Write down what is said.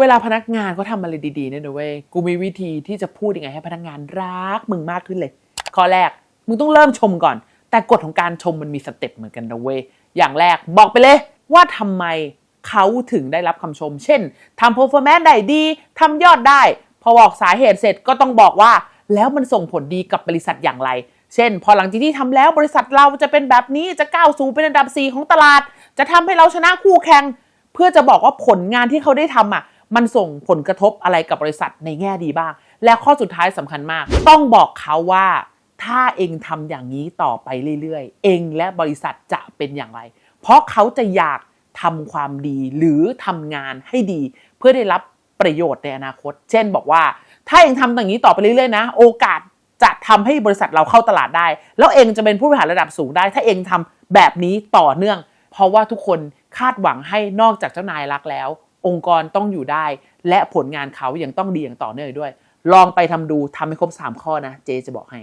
เวลาพนักงานเขาทำอะไรดีๆเนี่ยนะเว้ยกูมีวิธีที่จะพูดยังไงให้พนักงานรักมึงมากขึ้นเลยข้อแรกมึงต้องเริ่มชมก่อน แต่กฎของการชมมันมีสเต็ปเหมือนกันนะเว้ยอย่างแรกบอกไปเลยว่าทำไมเขาถึงได้รับคำชม เช่นทำ performance ได้ดีทำยอดได้ พอบอกสาเหตุเสร็จก็ต้องบอกว่า แล้วมันส่งผลดีกับบริษัทอย่างไร เช่น พอหลังจากที่ทำแล้วบริษัทเราจะเป็นแบบนี้จะก้าวสู่เป็นอันดับ 4 ของตลาด จะทำให้เราชนะคู่แข่งเพื่อจะบอกว่าผลงานที่เขาได้ทำอะ มันส่งผลกระทบอะไรกับบริษัทในแง่ดีบ้าง และข้อสุดท้ายสำคัญมาก ต้องบอกเขาว่าถ้าเองทำอย่างนี้ต่อไปเรื่อยๆ เองและบริษัทจะเป็นอย่างไร เพราะเขาจะอยากทำความดีหรือทำงานให้ดี เพื่อได้รับประโยชน์ในอนาคต เช่นบอกว่า ถ้าเองทำอย่างนี้ต่อไปเรื่อยๆนะ โอกาสจะทำให้บริษัทเราเข้าตลาดได้ แล้วเองจะเป็นผู้บริหารระดับสูงได้ ถ้าเองทำแบบนี้ต่อเนื่อง เพราะว่าทุกคนคาดหวังให้นอกจากเจ้านายรักแล้ว องค์กรต้องอยู่ได้ และผลงานเขายังต้องดีอย่างต่อเนื่องด้วย ลองไปทำดูทำให้ครบ 3 ข้อนะ เจจะบอกให้